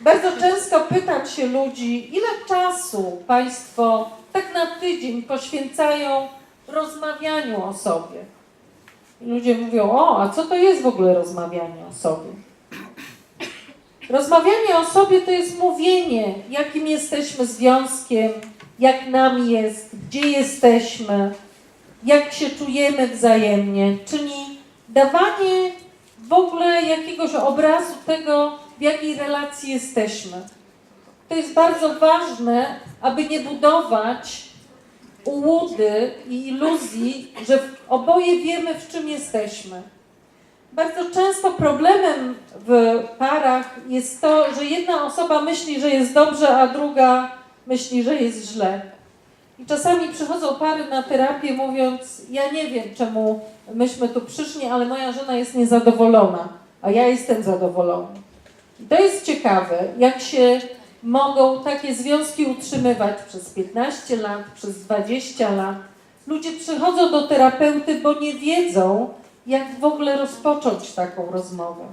Bardzo często pytam się ludzi, ile czasu Państwo tak na tydzień poświęcają rozmawianiu o sobie. Ludzie mówią, o, a co to jest w ogóle rozmawianie o sobie? Rozmawianie o sobie to jest mówienie, jakim jesteśmy związkiem, jak nam jest, gdzie jesteśmy, jak się czujemy wzajemnie, czyli dawanie w ogóle jakiegoś obrazu tego, w jakiej relacji jesteśmy. To jest bardzo ważne, aby nie budować ułudy i iluzji, że oboje wiemy, w czym jesteśmy. Bardzo często problemem w parach jest to, że jedna osoba myśli, że jest dobrze, a druga myśli, że jest źle. I czasami przychodzą pary na terapię mówiąc, ja nie wiem czemu myśmy tu przyszli, ale moja żona jest niezadowolona, a ja jestem zadowolony. To jest ciekawe, jak się mogą takie związki utrzymywać przez 15 lat, przez 20 lat. Ludzie przychodzą do terapeuty, bo nie wiedzą, jak w ogóle rozpocząć taką rozmowę.